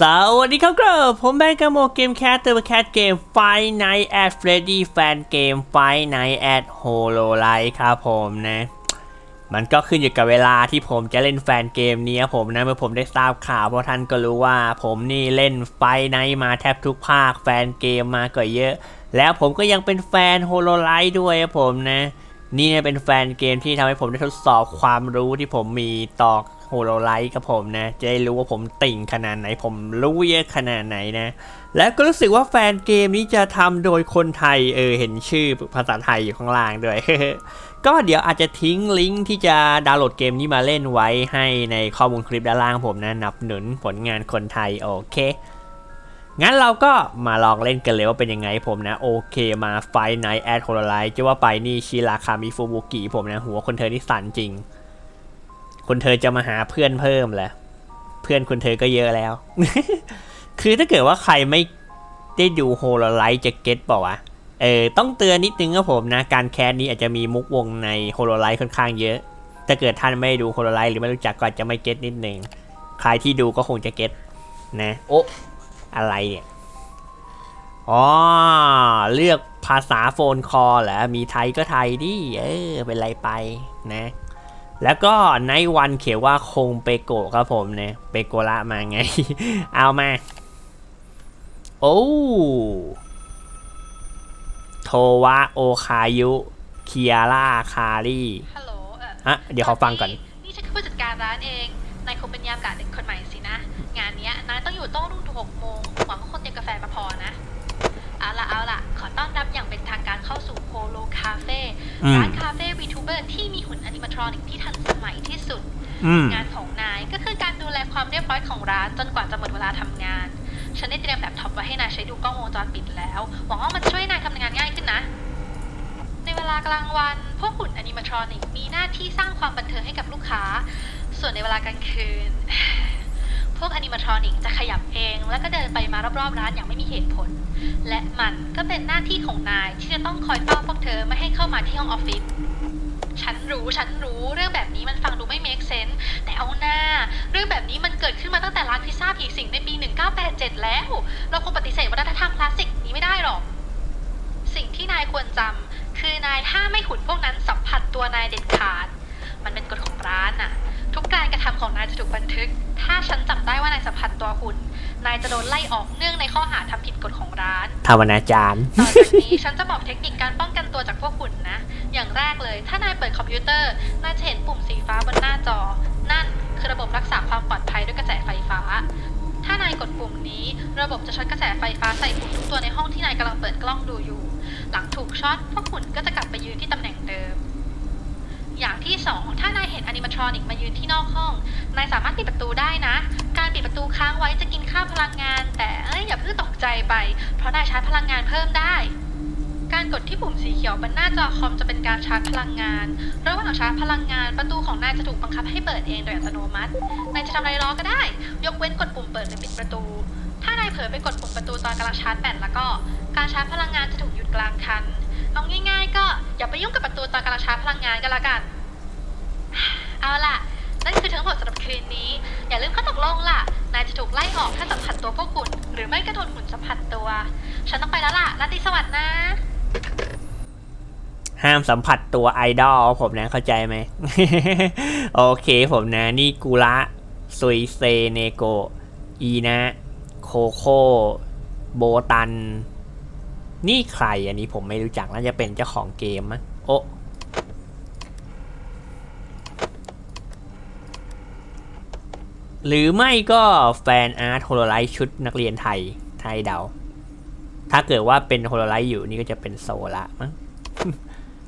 สวัสดีครับครับผมแบงค์กโมเกมแคสเตอร์แคสเกมไฟไนแอดเฟรดดี้แฟนเกมไฟไนแอดโฮโลไลท์ครับผมนะ มันก็ขึ้นอยู่กับเวลาที่ผมจะเล่นแฟนเกมนี้ครับผมนะเมื่อผมได้ทราบข่าวเพราะท่านก็รู้ว่าผมนี่เล่นไฟไนมาแทบทุกภาคแฟนเกมมาก็เยอะ แล้วผมก็ยังเป็นแฟนโฮโลไลท์ด้วยครับผมนะนี่เป็นแฟนเกมที่ทำให้ผมได้ทดสอบความรู้ที่ผมมีต่อ โฮโลไลท์กับผมนะ จะได้รู้ว่าผมติ่งขนาดไหน ผมรู้เยอะขนาดไหนนะ แล้วก็รู้สึกว่าแฟนเกมนี้จะทำโดยคนไทย เออ เห็นชื่อภาษาไทยอยู่ข้างล่างด้วย ก็เดี๋ยวอาจจะทิ้งลิงก์ที่จะดาวน์โหลดเกมนี้มาเล่นไว้ให้ในข้อมูลคลิปด้านล่างผมนะ นับหนุนผลงานคนไทย โอเคงั้นเราก็มาลองเล่นกันเลยว่าเป็นยังไงผมนะ โอเคมาไฟไนแอดโฮโลไลท์จะว่าไปนี่ชิราคามิฟูบุกิผมนะ หัวคนเธอนี่สั่นจริง คนเธอจะมาหาเพื่อนเพิ่มแหละเพื่อนคนเธอก็เยอะแล้ว คือถ้าเกิดว่าใครไม่ได้ดูโฮโลไลท์จะเก็ตเปล่าวะเออต้องเตือนนิดนึงครับผมนะ การแคสนี้อาจจะมีมุกวงในโฮโลไลท์ค่อนข้างเยอะ ถ้าเกิดท่านไม่ได้ดูโฮโลไลท์หรือไม่รู้จักก็อาจจะไม่เก็ตนิดนึง ใครที่ดูก็คงจะเก็ตนะ โอะอะไรเนี่ยอ๋อเลือกภาษาโฟนคอลเหรอมีไทยก็ไทยดิเออเป็นไรไปนะ แล้วก็ในวันเขียนว่าคงเปโกะครับผมนะเปโกละมาไง เอามา โอ้โทวะโอคายุเคียร่าคารีฮัลโหลเอออะเดี๋ยวขอฟังก่อน นี่ฉันคือผู้จัดการร้านเอง นายคงเป็นยามกาเด็กคนใหม่สินะ งานเนี้ยนายต้องอยู่โต้รุ่งถึงหกโมงหวังว่าคนเตรียมกาแฟมาพอนะ เอาละเอาละข อต้อนรับอย่างเป็นทางการเข้าสู่โ o โลคาเฟ่อืม ร้านคาเฟ่วีทูเบอร์ที่มีหุ่นอนิเมทรอนิกที่ทันสมัยที่สุด อืม งานของนายก็คือการดูแลความเรียบร้อยของร้านจนกว่าจะหมดเวลาทำงาน ฉันได้เตรียมแล็ปท็อปไว้ให้นายใช้ดูกล้องวงจรปิดแล้ว หวังว่ามันจะช่วยนายทำงานง่ายขึ้นนะ ในเวลากลางวัน พวกหุ่นอนิเมทรอนิกมีหน้าที่สร้างความบันเทิงให้กับลูกค้า ส่วนในเวลากลางคืน พวกอนิเมทรอนิกจะขยับเอง แล้วก็เดินไปมารอบๆร้านอย่างไม่มีเหตุผล และมันก็เป็นหน้าที่ของนายที่จะต้องคอยเฝ้าพวกเธอไม่ให้เข้ามาที่ห้องออฟฟิศ ฉันรู้ฉันรู้เรื่องแบบนี้มันฟังดูไม่ make sense แต่เอาหน้า เรื่องแบบนี้มันเกิดขึ้นมาตั้งแต่ร้านพิซซ่าผีสิงในปี 1987 แล้ว เราคงปฏิเสธวัฒนธรรมคลาสสิกนี้ไม่ได้หรอก สิ่งที่นายควรจำคือนายห้ามไม่หุ่นพวกนั้นสัมผัสตัวนายเด็ดขาด มันเป็นกฎของร้านน่ะทุกการกระทำของนายจะถูกบันทึก ถ้าฉันจับได้ว่านายสัมผัสตัวหุ่น นายจะโดนไล่ออกเนื่องในข้อหาทำผิดกฎของร้านทาวนาจารย์ ต่อจากนี้ ฉันจะบอกเทคนิคการป้องกันตัวจากพวกหุ่นนะ อย่างแรกเลย ถ้านายเปิดคอมพิวเตอร์ นายจะเห็นปุ่มสีฟ้าบนหน้าจอ นั่นคือระบบรักษาความปลอดภัยด้วยกระแสไฟฟ้า ถ้านายกดปุ่มนี้ ระบบจะช็อตกระแสไฟฟ้าใส่หุ่นทุกตัวในห้องที่นายกำลังเปิดกล้องดูอยู่ หลังถูกช็อตพวกหุ่นก็จะกลับไปยืนที่ตำแหน่งเดิม อย่างที่สองถ้านายเห็นอนิเมทรอนิกมายืนที่นอกห้อง นายสามารถปิดประตูได้นะ ค้างไว้จะกินค่าพลังงาน แต่เอ้ยอย่าเพิ่งตกใจไป เพราะนายชาร์จพลังงานเพิ่มได้ การกดที่ปุ่มสีเขียวบนหน้าจอคอมจะเป็นการชาร์จพลังงาน ระหว่างชาร์จพลังงานประตูของนายจะถูกบังคับให้เปิดเองโดยอัตโนมัติ นายจะทำอะไรรอก็ได้ ยกเว้นกดปุ่มเปิดหรือปิดประตู ถ้านายเผลอไปกดปุ่มประตูตอนกำลังชาร์จแบตแล้วก็ การชาร์จพลังงานจะถูกหยุดกลางคัน เอาง่าย ๆ ก็อย่าไปยุ่งกับประตูตอนกำลังชาร์จพลังงานก็แล้วกัน เอาล่ะ นั่นคือทั้งหมดสำหรับคืนนี้ อย่าลืมข้อตกลงล่ะ นายจะถูกไล่ออกถ้าสัมผัสตัวพวกหุ่นหรือไม่ก็โดนหุ่นสัมผัสตัว ฉันต้องไปแล้วล่ะราตรีสวัสดิ์นะ ห้ามสัมผัสตัวไอดอลผมนะเข้าใจไหม โอเคผมนะ นี่กุระซุยเซเนโกอีนะ โคโคโบตัน นี่ใครอันนี้ผมไม่รู้จักน่าจะเป็นเจ้าของเกมมั้งโอะ หรือไม่ก็แฟนอาร์ตโฮโลไลท์ชุดนักเรียนไทยไทยเดา ถ้าเกิดว่าเป็นโฮโลไลท์อยู่นี่ก็จะเป็นโซละมั้ง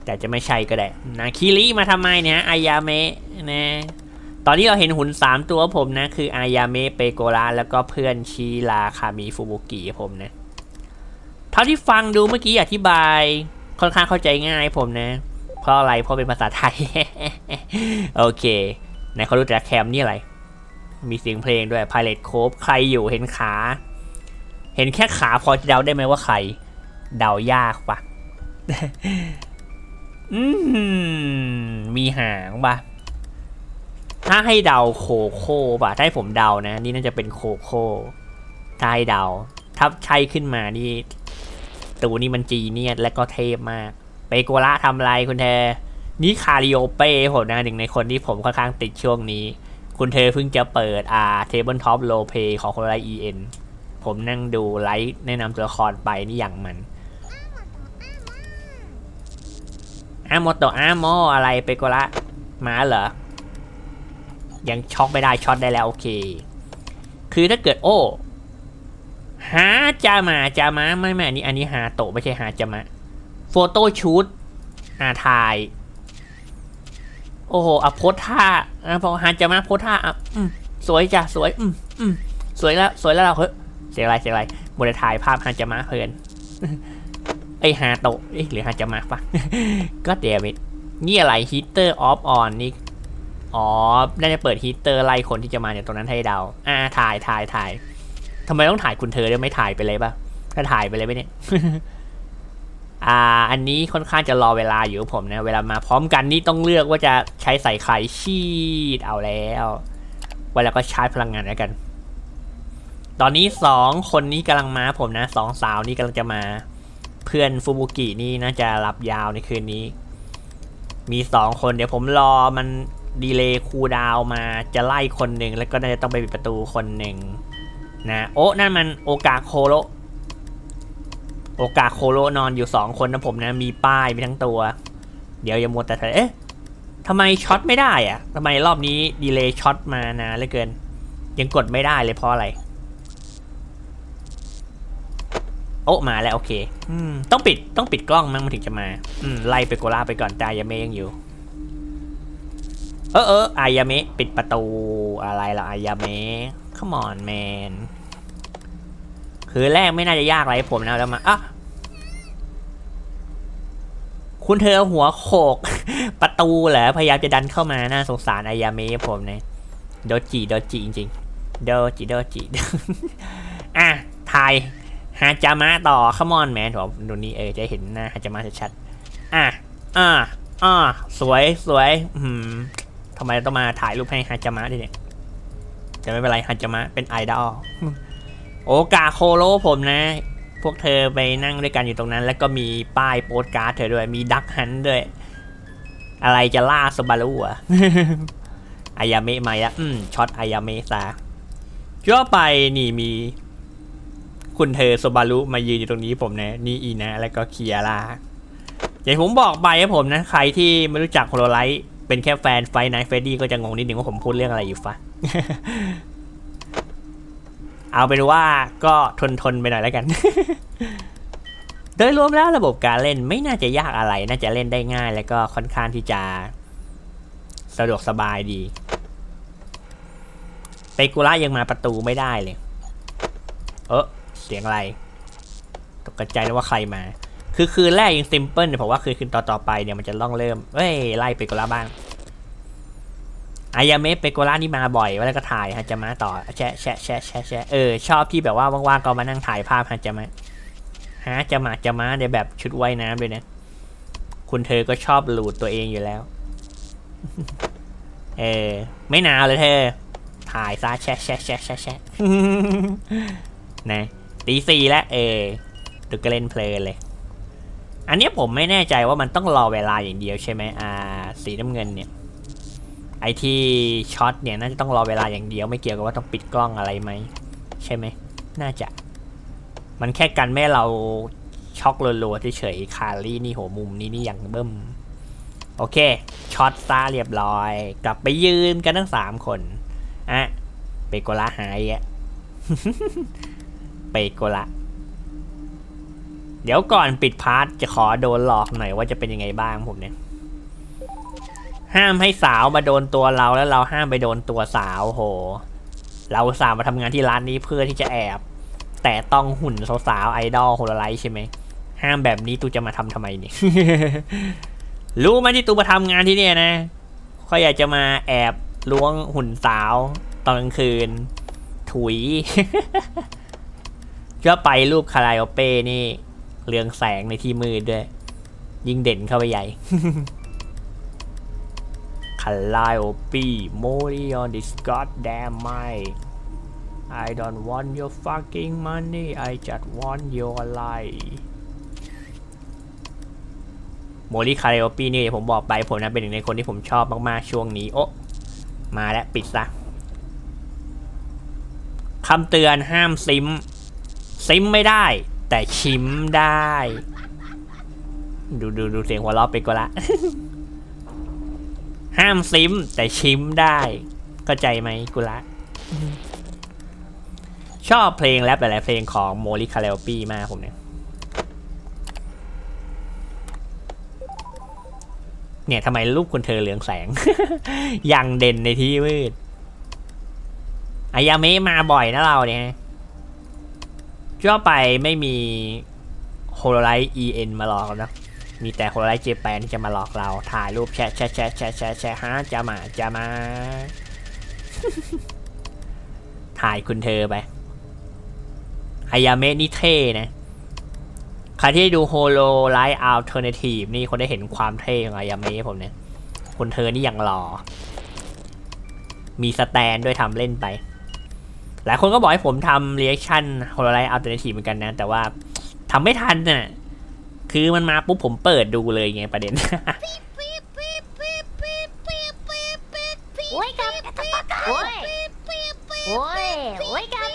แต่จะไม่ใช่ก็ได้นะคิริมาทำไมเนี่ยอายาเมะนะตอนนี้เราเห็นหุ่น 3 ตัวผมนะ คืออายาเมะเปโกระแล้วก็เพื่อนชิราคามิฟูบุกิผมนะ เท่าที่ฟังดูเมื่อกี้อธิบายค่อนข้างเข้าใจง่ายผมนะ เพราะอะไรเพราะเป็นภาษาไทย โอเคไหนเขารู้จักแคมนี่อะไร มีเสียงเพลงด้วย Pilot Cove ใครอยู่เห็นขา เห็นแค่ขาพอจะเดาได้ไหมว่าใคร เดายากปะอืมมีหางปะถ้าให้เดาโคโค่ปะถ้าให้ผมเดานะ นี่น่าจะเป็นโคโค่ถ้าให้เดา ถ้าใช่ขึ้นมานี่ตูนี่มันจีเนียสและก็เทพมากเปโกระทำไรคุณเธอนี่คาริโอเป้ผมนะหนึ่งในคนที่ผมค่อนข้างติดช่วงนี้ คุณเธอเพิ่งจะเปิดอ่าเทเบิลท็อปโลเ y ของคนไรเอ็นผมนั่งดูไลฟ์แนะนำตัวละครไปนี่อย่างมันอาโมโตอาโมอะไรเปโกระมาเหรอ ยังช็อกไม่ได้ช็อตได้แล้วโอเค คือถ้าเกิดโอ้หาจามาจามาไม่ไม่อันนี้อันนี้หาโตไม่ใช่หาจามะ โฟโต้ชูตอาถ่าย โอ้โหอะโพสท่าอะพอหาจามาโพสท่าอะอืมสวยจ้ะสวยอืมอืมสวยแล้วสวยแล้วเราเฮ้ยเสียงอะไรเสียงอะไรบนถ่ายภาพฮาจามะเพลินไอฮาโตะเอ้ยหรือฮาจามะปะก็เดวิดนี่อะไรฮีเตอร์ออฟออนนี่อ๋อ น่าจะเปิดฮีเตอร์ไล่คนที่จะมาจากตรงนั้นให้เดา อ่า ถ่าย ถ่าย ถ่าย ทำไมต้องถ่ายคุณเธอด้วยไม่ถ่ายไปเลยปะถ้าถ่ายไปเลยไหมเนี่ย อ่าอันนี้ค่อนข้างจะรอเวลาอยู่ผมนะ เวลามาพร้อมกันนี่ต้องเลือกว่าจะใช้ใส่ไข่ชีดเอาแล้วไว้แล้วก็ชาร์จพลังงานแล้วกัน ตอนนี้สองคนนี้กำลังมาผมนะสองสาวนี่กำลังจะมา เพื่อนฟูบุกินี่น่าจะรับยาวในคืนนี้ มีสองคนเดี๋ยวผมรอมันดีเลย์คูดาวมาจะไล่คนหนึ่งแล้วก็น่าจะต้องไปปิดประตูคนหนึ่งนะโอ้นั่นมันโอกาโคโร โอกาโคโรนอนอยู่สองคนนะผมนะมีป้ายมีทั้งตัว เดี๋ยวอย่ามัวแต่เธอเอ๊ะทำไมช็อตไม่ได้อะทำไมรอบนี้ดีเลย์ช็อตมานานเหลือเกิน ยังกดไม่ได้เลยเพราะอะไร โอ้มาแล้วโอเคอืมต้องปิดต้องปิดกล้องมั้งมันถึงจะมา อืมไล่ไปโกล่าไปก่อนต่ยาเมยังอยู่ เออเอออายาเมะปิดประตูอะไรล่ะอายาเมะ come on man คือแรกไม่น่าจะยากอะไรผมนะแล้วมาอะคุณเธอหัวโขก ประตูเหรอพยายามจะดันเข้ามาน่าสงสารอายาเมะผมเนี่ยโดจิโดจิจริงๆโดจิโดจิอะถ่ายฮาจามะต่อขมอนแมนผมดูนี่เออจะเห็นหน้าฮาจามะชัดๆอะอะอะสวยสวยอืมทำไมต้องมาถ่ายรูปให้ฮาจามะด้วยเนี่ยแต่ไม่เป็นไรฮาจามะเป็นไอดอล โอกาโคโรผมนะ พวกเธอไปนั่งด้วยกันอยู่ตรงนั้น แล้วก็มีป้ายโปสการ์ดเธอด้วย มีดักฮันด้วย อะไรจะล่าสบารุอะอายาเมะมาแล้วอืมช็อตอายาเมะซะก็ไปนี่มี คุณเธอโซบารุมายืนอยู่ตรงนี้ผมนะ นี่อีนะ แล้วก็เคียร่าอย่างผมบอกไปครับผมนะ ใครที่ไม่รู้จักโฮโลไลท์เป็นแค่แฟนไฟน g เฟรดดี้ก็จะงงนิดนึงว่าผมพูดเรื่องอะไรอยู่ฟะ เอาเป็นว่าก็ทนทนๆไปหน่อยแล้วกัน โดยรวมแล้วระบบการเล่นไม่น่าจะยากอะไร น่าจะเล่นได้ง่าย แล้วก็ค่อนข้างที่จะ สะดวกสบายดีเปกุระยังมาประตูไม่ได้เลย เออเสียงอะไร ตกใจแล้วว่าใครมา คือคืนแรกยังซิมเพิลเนี่ยผมว่าคือคืนต่อๆไปเนี่ยมันจะต้องเริ่มเอ้ยไล่เปกล่าบ้าง อายาเมะเปโกล่านี่มาบ่อยแล้วก็ถ่ายฮาจามะต่อแชะแชะแชะแชะแชะเออชอบที่แบบว่าว่างๆก็มานั่งถ่ายภาพฮาจามะฮาจามะจามะในแบบชุดว่ายน้ำด้วยนะ คุณเธอก็ชอบหลูดตัวเองอยู่แล้ว เออ ไม่หนาวเลยเธอ ถ่ายซะแชะแชะแชะแชะแชะนะตีสี่แล้วเออดูก็เล่นเพลินเลย อันนี้ผมไม่แน่ใจว่ามันต้องรอเวลาอย่างเดียวใช่ไหมอ่า สีน้ำเงินเนี่ย อที่ช็อตเนี่ยน่าจะต้องรอเวลาอย่างเดียวไม่เกี่ยวกับว่าต้องปิดกล้องอะไรไหมใช่ไหมน่าจะ มันแค่กันไม่เราช็อกรัวๆเฉยๆคารี่นี่โหมุมนี้นี่อย่างเบิ่มโอเคช็อตซาเรียบร้อย กลับไปยืนกันทั้งสามคนอะเปโกล่าหายอะเปโกละเดี๋ยวก่อนปิดพาร์ทจะขอโดนหลอกหน่อยว่าจะเป็นยังไงบ้างผมเนี่ย ห้ามให้สาวมาโดนตัวเราแล้วเราห้ามไปโดนตัวสาวโห เราสาวมาทำงานที่ร้านนี้เพื่อที่จะแอบ แต่ต้องหุ่นสาวๆไอดอลโฮโลไลท์ใช่ไหมห้ามแบบนี้ตูจะมาทำทำไมเนี่ยรู้ไหมที่ตูมาทำงานที่เนี่ยนะเขาอยากจะมาแอบล้วงหุ่นสาวตอนกลางคืน ถุยก็ไปรูปคาราโอเป้นี่ เรืองแสงในที่มืดด้วย ยิ่งเด่นเข้าไปใหญ่ คาราโอเป้โมริออนดิสกอตแดมไม I don't want your fucking money I just want your life โมลี่คาริโอปีนี่ผมบอกไปผมนะเป็นหนึ่งในคนที่ผมชอบมาก ๆ ช่วงนี้ โอะมาแล้วปิดซะคำเตือนห้ามซิม ซิมไม่ได้ แต่ชิมได้ ดูดูดูเสียงหัวเราะไปก็ละ ห้ามซิมแต่ชิมได้เข้าใจไหมกุละ ชอบเพลงแรปหลายๆเพลงของโมลิคาเลปี้มากผมเนี่ย เนี่ยทำไมรูปคุณเธอเหลืองแสงย่างเด่นในที่มืดอายาเมะมาบ่อยนะเราเนี่ยชั่วไปไม่มีโฮโลไลท์ EN มาหลอกเรานะ มีแต่โฮโลไลท์เจแปนที่จะมาหลอกเรา ถ่ายรูปแชะแชะแชะแชะแชะแชะฮะจะมาจะมา ถ่ายคุณเธอไปอายาเมะนี่เท่นะ ใครที่ดูโฮโลไลท์อัลเทอร์เนทีฟนี่คนได้เห็นความเท่ของอายาเมะผมเนี่ยคุณเธอนี่ยังหล่อ มีสแตนด้วยทำเล่นไป หลายคนก็บอกให้ผมทำเรีแอคชั่นโฮโลไลท์อัลเทอร์เนทีฟเหมือนกันนะ แต่ว่าทำไม่ทันน่ะ คือมันมาปุ๊บผมเปิดดูเลยไงประเด็น Wake up! Boy! Boy! Wake up!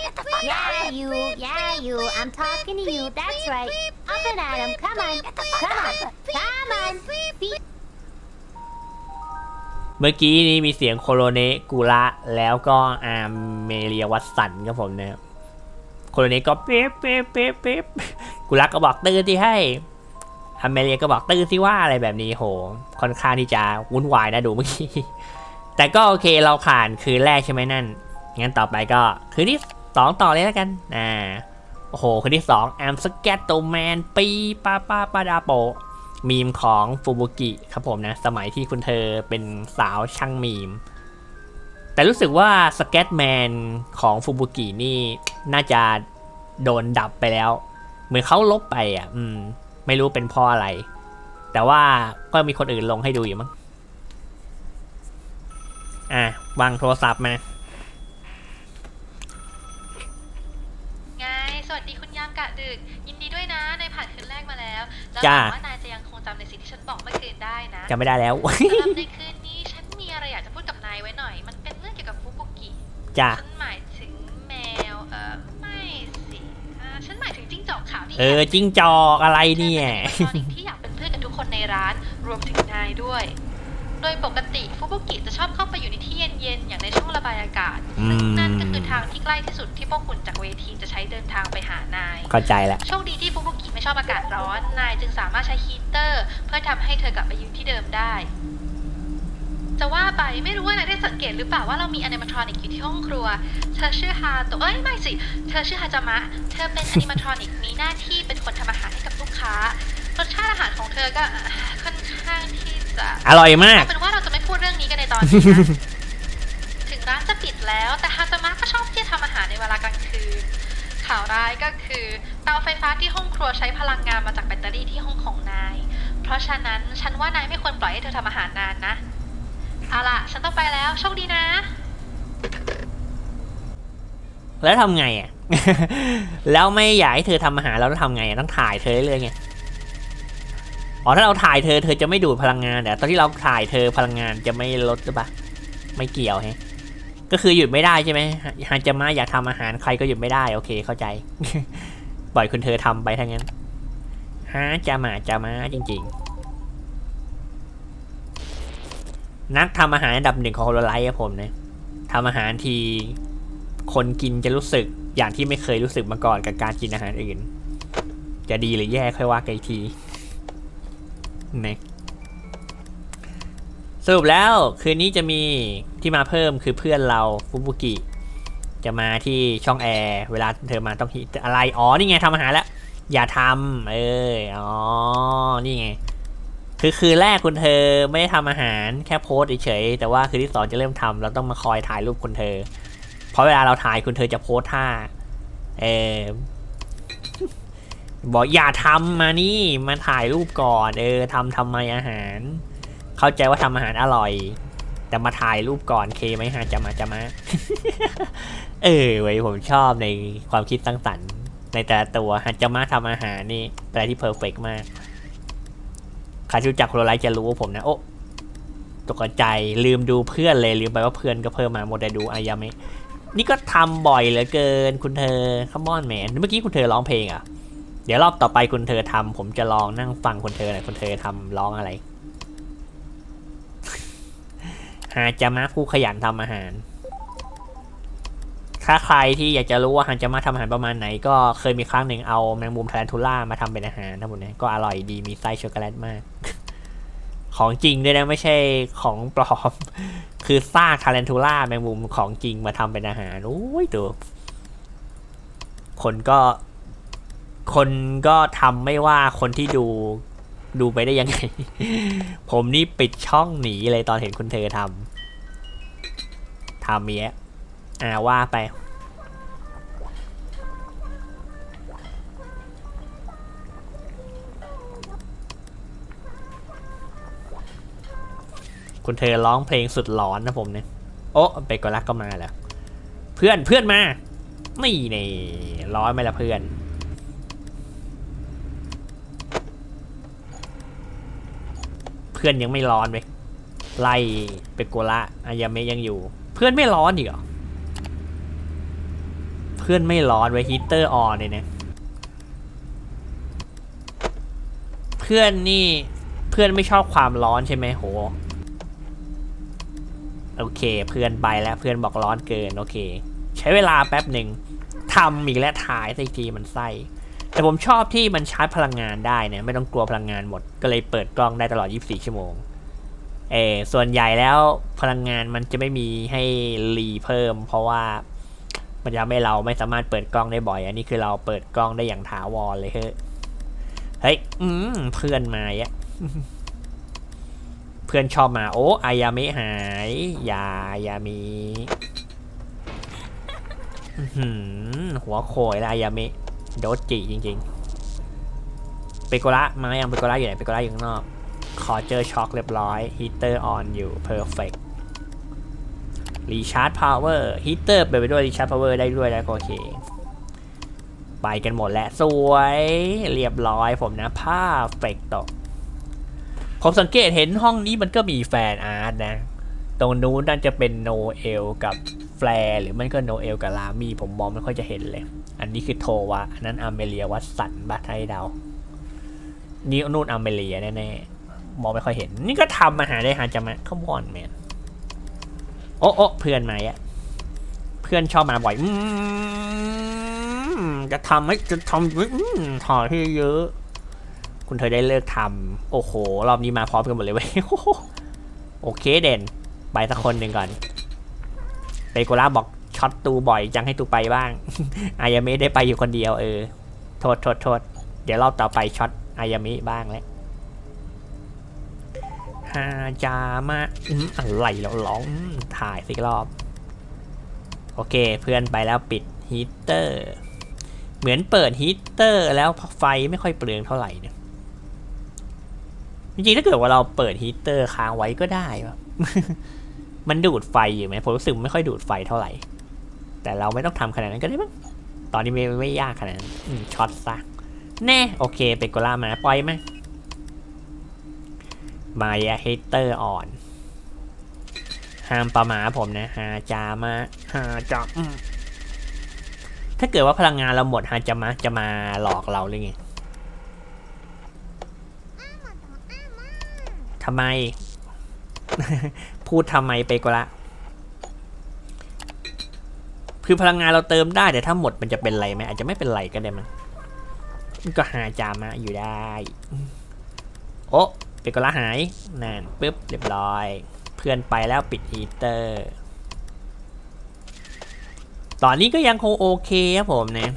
Yeah, you! Yeah, you! I'm talking to you. That's right. Up and at 'em. Come on! Come on! Come on! เมื่อกี้นี้มีเสียงโคโรเนกุระแล้วก็อาร์เมเรียวัตสันครับผมเนี่ยโคโรเนก็เป๊ะเป๊ะเป๊ะเป๊ะกุระก็บอกตื่นที่ให้ อาร์เมเรียก็บอกตื่นที่ว่าอะไรแบบนี้โห ค่อนข้างที่จะวุ่นวายนะดูเมื่อกี้ แต่ก็โอเคเราผ่านคืนแรกใช่ไหมนั่น งั้นต่อไปก็คืนที่สองต่อเลยแล้วกัน อ่า โอ้โห คืนที่สองแอมสเกตโตแมนปีป้าป้าป้าดาโป มีมของฟูบุกิครับผมนะ สมัยที่คุณเธอเป็นสาวช่างมีม แต่รู้สึกว่าสเกตแมนของฟูบุกินี่น่าจะโดนดับไปแล้ว เหมือนเขาลบไปอะ อืม ไม่รู้เป็นเพราะอะไร แต่ว่าก็มีคนอื่นลงให้ดูอยู่มั้งอะวางโทรศัพท์มาไงสวัสดีคุณยามกะดึก ยินดีด้วยนะนายผ่านคืนแรกมาแล้ว แล้วจ้าหวังว่านายจะยังคงจำในสิ่งที่ฉันบอกเมื่อคืนได้นะจำไม่ได้แล้วสำหรับในคืนนี้ฉันมีอะไรอยากจะพูดกับนายไว้หน่อย มันเป็นเรื่องเกี่ยวกับฟุบุกิจ้ะฉันหมายถึงแมว เออไม่สิอ่าฉันหมายถึ งจิ้งจอกขาวที่เออจิ้งจอกอะไรเธอเนี่ยเป็นคนที่อยากเป็นเพื่อนกับทุกคนในร้านรวมถึงนายด้วย โดยปกติฟุบุกิจะชอบเข้าไปอยู่ในที่เย็นๆอย่างในช่องระบายอากาศซึ่งนั่นก็คือทางที่ใกล้ที่สุดที่พวกคุณจากเวทีจะใช้เดินทางไปหานายเข้าใจแล้วโชคดีที่ฟุบุกิไม่ชอบอากาศร้อนนายจึงสามารถใช้ฮีตเตอร์ เพื่อทำให้เธอกลับไปยืนที่เดิมได้ จะว่าไปไม่รู้ว่านายได้สังเกตหรือเปล่าว่าเรามีอนิม a ทรอนิกอยู่ที่ห้องครัว เธอชื่อฮาโตะเอ้ยไม่สิ เธอชื่อฮาจามะ เธอเป็นอนิม a ทรอนิกมีหน้าที่เป็นคนทำอาหารให้กับลูกค้ารสชาติอาหารของเธอก็เอ่อค่อนข้างที่จะอร่อยมาก เอาเป็นว่าเราจะไม่พูดเรื่องนี้กันในตอนนี้นะ ถึงร้านจะปิดแล้วแต่ฮาจามะก็ชอบที่จะทำอาหารในเวลากลางคืน ข่าวร้ายก็คือเตาไฟฟ้าที่ห้องครัวใช้พลังงานมาจากแบตเตอรี่ที่ห้องของนาย เพราะฉะนั้นฉันว่านายไม่ควรปล่อยให้เธอทำอาหารนานนะเอาล่ะ ฉันต้องไปแล้ว โชคดีนะ แล้วทำไงอะ แล้วไม่อยากให้เธอทำอาหารแล้วต้องทำไงอะต้องถ่ายเธอเรื่อยๆไง อ๋อถ้าเราถ่ายเธอเธอจะไม่ดูดพลังงานแต่ตอนที่เราถ่ายเธอพลังงานจะไม่ลดหรือเปล่าไม่เกี่ยวฮะก็คือหยุดไม่ได้ใช่ไหมฮาจะมาอยากทำอาหารใครก็หยุดไม่ได้โอเคเข้าใจ ปล่อยคุณเธอทำไปทั้งนั้นฮะจะมาจะมาจริง ๆ นักทำอาหารอันดับหนึ่งของโฮโลไลท์อะผมนะทำอาหารทีคนกินจะรู้สึกอย่างที่ไม่เคยรู้สึกมาก่อนกับการกินอาหารอื่น จะดีหรือแย่ค่อยว่ากันอีกทีนะสรุปแล้วคืนนี้จะมีที่มาเพิ่มคือเพื่อนเราฟุบุกิ จะมาที่ช่องแอร์ เวลาเธอมาต้องอะไร อ๋อ นี่ไงทำอาหารแล้ว อย่าทำเอออ๋อ นี่ไง คือคืนแรกคุณเธอไม่ได้ทำอาหารแค่โพสเฉยแต่ว่าคืนที่สองจะเริ่มทำเราต้องมาคอยถ่ายรูปคุณเธอ เพราะเวลาเราถ่ายคุณเธอจะโพสท่าเออบอกอย่าทำมานี่มาถ่ายรูปก่อน เออทำทำไมอาหาร เข้าใจว่าทำอาหารอร่อย แต่มาถ่ายรูปก่อนเคไหมฮะจะมาจะมาเออเว้ยผมชอบในความคิดสร้างสรรค์ในแต่ละตัวฮันจะมาทำอาหารนี่เป็นอะไรที่เพอร์เฟกมาก ใครที่รู้จักโคโรไลท์จะรู้ว่าผมนะ โอ้ตกใจลืมดูเพื่อนเลยลืมไปว่าเพื่อนก็เพิ่มมาโมเดลดูอายามะนี่ก็ทำบ่อยเหลือเกินคุณเธอคัมมอนแมนเมื่อกี้คุณเธอร้องเพลงอะ เดี๋ยวรอบต่อไปคุณเธอทำผมจะลองนั่งฟังคุณเธอหน่อยคุณเธอทำร้องอะไร หาจะมาผู้ขยันทำอาหาร ถ้าใครที่อยากจะรู้ว่าฮันจะมาทำอาหารประมาณไหน ก็เคยมีครั้งหนึ่งเอาแมงมุมทารันทูล่ามาทำเป็นอาหารนะผมเนี่ยก็อร่อยดีมีไส้ช็อกโกแลตมาก ของจริงด้วยนะไม่ใช่ของปลอม คือซากทารันทูล่าแมงมุมของจริงมาทำเป็นอาหารโอ้ยตัวคนก็ คนก็ทำไม่ว่าคนที่ดูดูไปได้ยังไง ผมนี่ปิดช่องหนีเลยตอนเห็นคุณเธอทำทำเมีย อ่าว่าไป คุณเธอร้องเพลงสุดหลอนนะผมเนี่ย โอ้เบกรักก็มาแล้ว เพื่อนเพื่อนมา นี่นี่ร้อนไหมล่ะเพื่อนเพื่อนยังไม่ร้อนเว้ยไล่เปโกละอายาเมะยังอยู่ เพื่อนไม่ร้อนอีกเหรอ เพื่อนไม่ร้อนไว้ฮีเตอร์ออนเลยนะเพื่อนนี่เพื่อนไม่ชอบความร้อนใช่ไหมโหโอเค เพื่อนไปแล้วเพื่อนบอกร้อนเกิน โอเค ใช้เวลาแป๊บหนึ่งทำอีกแล้วถ่ายสักทีมันไส้แต่ผมชอบที่มันชาร์จพลังงานได้เนี่ยไม่ต้องกลัวพลังงานหมด ก็เลยเปิดกล้องได้ตลอด 24 ชั่วโมงเออส่วนใหญ่แล้วพลังงานมันจะไม่มีให้รีเพิ่ม เพราะว่า มันจะทำให้เราไม่สามารถเปิดกล้องได้บ่อย อันนี้คือเราเปิดกล้องได้อย่างถาวรเลยเฮ้ยเฮ้ยอืมเพื่อนมาอะเพื่อนชอบมาโอ้อายามิหายยาอายามิหัวโขยแล้วอายามิโดจิจริง ๆ เปโกระมายังเปโกระอยู่ไหนเปโกระอยู่ข้างนอก ขอเจอช็อคเรียบร้อยฮีเตอร์ออนอยู่เพอร์เฟก รีชาร์จพาวเวอร์ฮีเตอร์ไปไปด้วยรีชาร์จพาวเวอร์ได้ด้วยแล้วโอเค ไปกันหมดแล้ว สวย เรียบร้อยผมนะภาพเฟกตกผมสังเกตเห็นห้องนี้มันก็มีแฟนอาร์ตนะ ตรงนู้นน่าจะเป็นโนเอลกับแฟร์หรือมันก็โนเอลกับลามีผมมองไม่ค่อยจะเห็นเลย อันนี้คือโทวะอันนั้นอเมเลียวัตสันบัตไทยดานี่นู่นอเมเลียแน่ๆมองไม่ค่อยเห็น นี่ก็ทำอาหารได้หาจะมาขมอนแมน โอ้โอ้เพื่อนมาอะเพื่อนชอบมาบ่อยอืมจะทำให้จะทำอืมถอดให้เยอะ คุณเธอได้เลิกทำโอ้โห รอบนี้มาพร้อมกันหมดเลยเว้ยโอเคเด่น ไปสักคนหนึ่งก่อนเปโกล่าบอกช็อตตูบ่อยจังให้ตูไปบ้าง อายามิได้ไปอยู่คนเดียวเออ โทษโทษโทษ เดี๋ยวรอบต่อไปช็อตอายามิบ้างแล้ว ฮาจามาอืมอะไรแล้วร้องถ่ายสิรอบ โอเคเพื่อนไปแล้วปิดฮีตเตอร์ เหมือนเปิดฮีตเตอร์แล้วไฟไม่ค่อยเปลืองเท่าไหร่เนี่ยจริงๆถ้าเกิดว่าเราเปิดฮีตเตอร์ค้างไว้ก็ได้ปะมันดูดไฟอยู่ไหมผมรู้สึกไม่ค่อยดูดไฟเท่าไหร่ แต่เราไม่ต้องทำขนาดนั้นก็ได้มั้งตอนนี้ไม่ไม่ยากขนาดนั้นช็อตซะแน่โอเคเป็นโกล่ามาปล่อยไห มายาฮีเตอร์อ่อน ห้ามประมาทผมนะฮาจามาฮาจามถ้าเกิดว่าพลังงานเราหมดฮาจามาจะมาหลอกเราหรือไงทำไม พูดทำไมไปก็ละคือพลังงานเราเติมได้แต่ถ้าหมดมันจะเป็นไรไหมอาจจะไม่เป็นไรก็ได้มั้งมันก็หาจามาอยู่ได้ โอ้ เปกละหายนั่นปึ๊บเรียบร้อย เพื่อนไปแล้วปิดฮีเตอร์ ตอนนี้ก็ยังคงโอเคครับผมนะ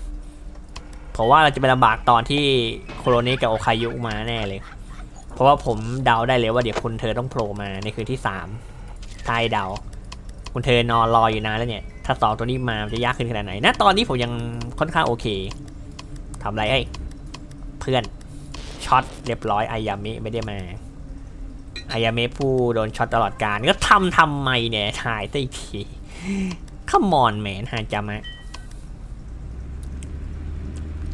เพราะว่าเราจะไปลำบากตอนที่โคโรเนกับโอคายุมาแน่เลย เพราะว่าผมเดาได้เลยว่าเดี๋ยวคุณเธอต้องโผล่มาในคืนที่สามทายเดา คุณเธอนอนรออยู่นานแล้วเนี่ย ถ้าสองตัวนี้มามจะยากขึ้นขนาดไหนนะตอนนี้ผมยังค่อนข้างโอเคทำอะไรไอ้เพื่อน ช็อตเรียบร้อยอายามิไม่ได้มาอายามะผู้โดนช็อตตลอดการก็ทำทำไมเนี่ยถ่ายได้อีกทีขมอนแมนฮาจามะ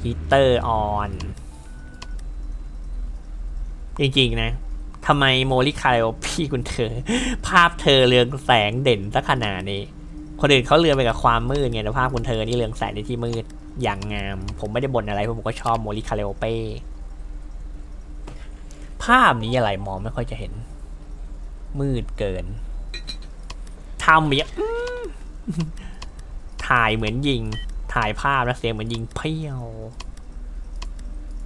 ฮีเตอร์ออนจริงๆนะทำไมโมลิคาโอพี่คุณเธอ ภาพเธอเรืองแสงเด่นสักขนาดนี้ คนอื่นเขาเรืองไปกับความมืดไงแต่ภาพคุณเธอนี่เรืองแสงในที่มืดอย่างงาม ผมไม่ได้บ่นอะไรเพราะผมก็ชอบโมลิคาเลโอเป้ ภาพนี้อะไรมองไม่ค่อยจะเห็น มืดเกินทำอย่างถ่ายเหมือนยิง ถ่ายภาพแล้วเสียงเหมือนยิงเพี้ยว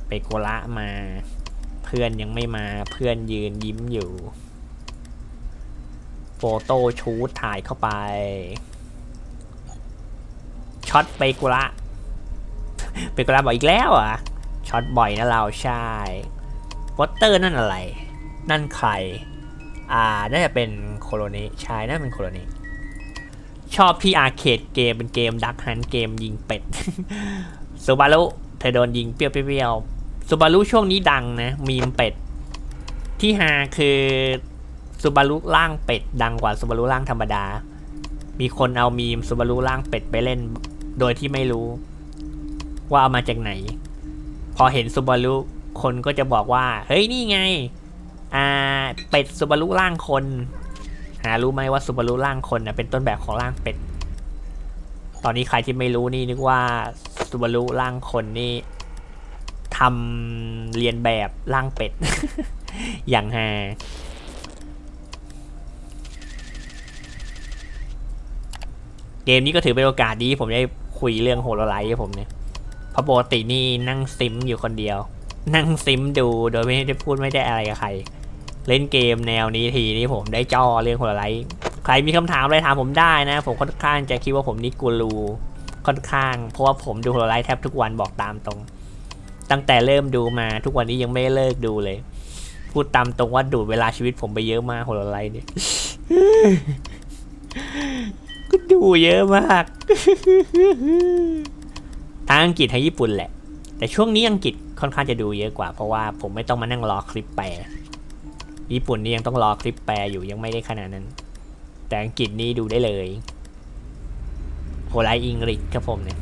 ไปโกละมา เพื่อนยังไม่มา เพื่อนยืนยิ้มอยู่ โฟโต้ชูตถ่ายเข้าไป ช็อตไปกุระไปกุระบอกอีกแล้วอะ ช็อตบ่อยนะเราใช่ วอเตอร์นั่นอะไร นั่นใคร อ่า น่าจะเป็นโคโลนีใช่น่าจะเป็นโคโลนีชอบที่อาร์เคดเกมเป็นเกมดักฮันเกมยิงเป็ดซูบารุเธอโดนยิงเปรี้ยวๆซูบารุช่วงนี้ดังนะ มีมเป็ด ที่ฮาคือซูบารุร่างเป็ด ดังกว่าซูบารุร่างธรรมดา มีคนเอามีมซูบารุร่างเป็ดไปเล่น โดยที่ไม่รู้ ว่าเอามาจากไหน พอเห็นซูบารุ คนก็จะบอกว่า เฮ้ยนี่ไง อ่า เป็ดซูบารุร่างคน หารู้ไหมว่าซูบารุร่างคนนะเป็นต้นแบบของร่างเป็ด ตอนนี้ใครที่ไม่รู้นี่นึกว่าซูบารุร่างคนนี่ทำเรียนแบบร่างเป็ด อย่างฮาเกมนี้ก็ถือเป็นโอกาสดีผมได้คุยเรื่องโฮโลไลท์ผมเนี่ยเพราะปกตินี่นั่งซิมอยู่คนเดียว นั่งซิมดูโดยไม่ได้พูดไม่ได้อะไรกับใคร เล่นเกมแนวนี้ทีนี้ผมได้จ้อเรื่องโฮโลไลท์ใครมีคำถามอะไรถามผมได้นะ ผมค่อนข้างจะคิดว่าผมนี่กูรูค่อนข้าง เพราะว่าผมดูโฮโลไลท์แทบทุกวันบอกตามตรง ตั้งแต่เริ่มดูมาทุกวันนี้ยังไม่เลิกดูเลย พูดตามตรงว่าดูดเวลาชีวิตผมไปเยอะมากโฮโลไลท์เนี่ยก็ดูเยอะมากทั้งอังกฤษทั้งญี่ปุ่นแหละ แต่ช่วงนี้อังกฤษ ค่อนข้างจะดูเยอะกว่า เพราะว่าผมไม่ต้องมานั่งรอคลิปแปลญี่ปุ่นนี่ยังต้องรอคลิปแปลอยู่ยังไม่ได้ขนาดนั้น แต่อังกฤษนี่ดูได้เลยโฮไลท์อังกฤษครับผมเนี่ย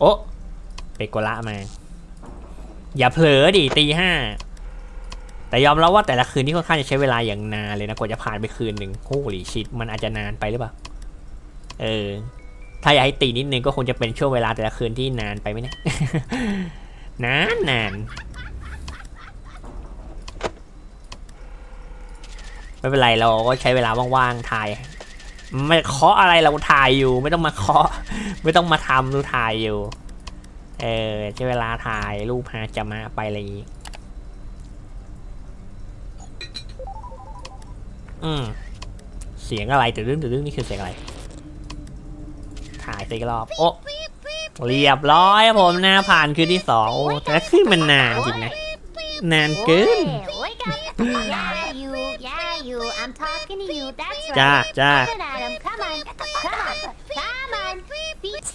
โอ้ไปโกละมา อย่าเผลอดิตีห้าแต่ยอมรับว่าแต่ละคืนที่ค่อนข้างจะใช้เวลาอย่างนานเลยนะกว่าจะผ่านไปคืนหนึ่งโอ้หลีชิตมันอาจจะนานไปหรือเปล่า เออ ถ้าอยากให้ตีนิดนึงก็คงจะเป็นช่วงเวลาแต่ละคืนที่นานไปไหมเนี่ย นานนานไม่เป็นไรเราก็ใช้เวลาว่างๆถ่าย ไม่เคาะอะไรเราถ่ายอยู่ ไม่ต้องมาเคาะ ไม่ต้องมาทำเราถ่ายอยู่ เออใช้เวลาถ่ายรูปฮาจะมาไปอะไรอย่างงี้อืมเสียงอะไรแต่เรื่องแต่เรื่องนี่คือเสียงอะไรายสักรอบ โอ้เรียบร้อยครับผมนะผ่านคืนที่สองโอ้แต่ละคืนมันนานจริงนะนานเกิน Oi, wake up. Yeah, you, yeah, you. I'm talking to you. That's right. จ้าจ้า Up and at 'em. Come on, come on, come on. Beat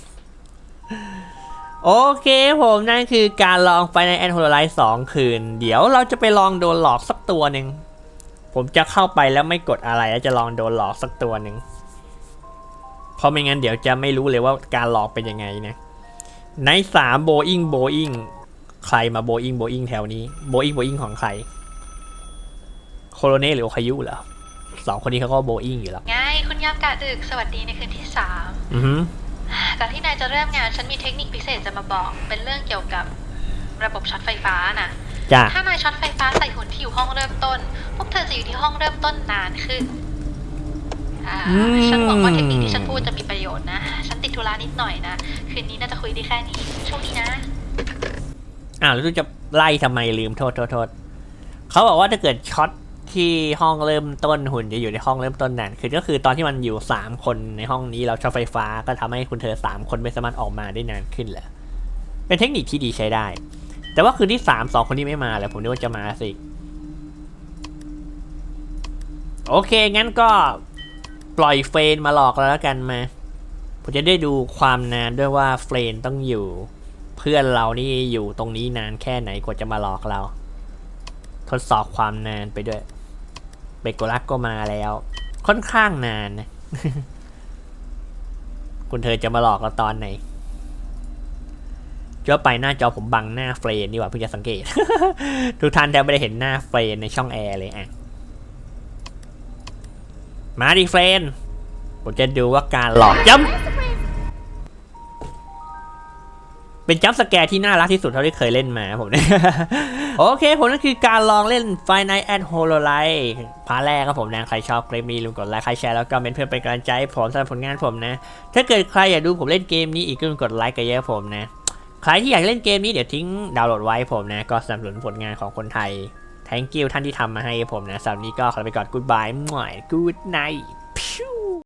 โอเคผมนั่นคือการลองไปในแอนโฮโลไลท์สองคืน เดี๋ยวเราจะไปลองโดนหลอกสักตัวหนึ่ง ผมจะเข้าไปแล้วไม่กดอะไรแล้วจะลองโดนหลอกสักตัวหนึ่งเพ ราะไม่งั้นเดี๋ยวจะไม่รู้เลยว่าการหลอกเป็นยังไงนะในสามโบอิงโบอิงใครมาโบอิงโบอิงแถวนี้โบอิงโบอิงของใครโคโรเน่หรือโอคายุเหรอสองคนนี้เขาก็โบอิงอยู่แล้วไงคุณยามกะดึกสวัสดีในคืนที่สามอือฮึก่อนที่นายจะเริ่มงานฉันมีเทคนิคพิเศษจะมาบอก เป็นเรื่องเกี่ยวกับระบบช็อตไฟฟ้าน่ะจ้าถ้านายช็อตไฟฟ้าใส่หุ่นที่อยู่ห้องเริ่มต้น พวกเธอจะอยู่ที่ห้องเริ่มต้นนานขึ้น อ่าฉันหวังว่าเทคนิคที่ฉันพูดจะมีประโยชน์นะ ฉันติดธุระนิดหน่อยนะ คืนนี้น่าจะคุยได้แค่นี้ โชคดีนะอ้าวแล้วจะไล่ทำไมลืมโทษโทษโทษเขาบอกว่าถ้าเกิดช็อตที่ห้องเริ่มต้นหุ่นจะอยู่ในห้องเริ่มต้นนานคือก็คือตอนที่มันอยู่สามคนในห้องนี้เราช็อตไฟฟ้าก็ทำให้คุณเธอสามคนไม่สามารถออกมาได้นานขึ้นแหละเป็นเทคนิคที่ดีใช้ได้ แต่ว่าคืนที่สามสองคนนี้ไม่มาแล้วผมนึกว่าจะมาสิ โอเคงั้นก็ ปล่อยเฟรนมาหลอกแล้วกันมา ผมจะได้ดูความนานด้วยว่าเฟรนต้องอยู่ เพื่อนเรานี่อยู่ตรงนี้นานแค่ไหนกว่าจะมาหลอกเรา ทดสอบความนานไปด้วย เบโกลักก็มาแล้ว ค่อนข้างนานนะคุณเธอจะมาหลอกเราตอนไหนเจ้าไปหน้าจอผมบังหน้าเฟรนดีกว่าเพิ่งจะสังเกต ทุกท่านแทบไม่ได้เห็นหน้าเฟรนในช่องแอร์เลยอะ มาดิเฟรนผมจะดูว่าการหลอกย้ำเป็นจัมป์สแกร์ที่น่ารักที่สุดเท่าที่เคยเล่นมาผมเนี่ยโอเคผมนั่นคือการลองเล่น Five Nights at Hololive พาร์ทแรกครับผมนะใครชอบคลิปนี้ลืมกดไลค์ใครแชร์แล้วก็เมนเพื่อเป็นกำลังใจให้ผมสำหรับผลงานผมนะ ถ้าเกิดใครอยากดูผมเล่นเกมนี้อีกก็ลืมกดไลค์กันเยอะผมนะ ใครที่อยากเล่นเกมนี้เดี๋ยวทิ้งดาวน์โหลดไว้ผมนะ ก็สนับสนุนผลงานของคนไทย thank you ท่านที่ทำมาให้ผมนะสำหรับนี้ก็ขอลาไปก่อน goodbye หม่อย good night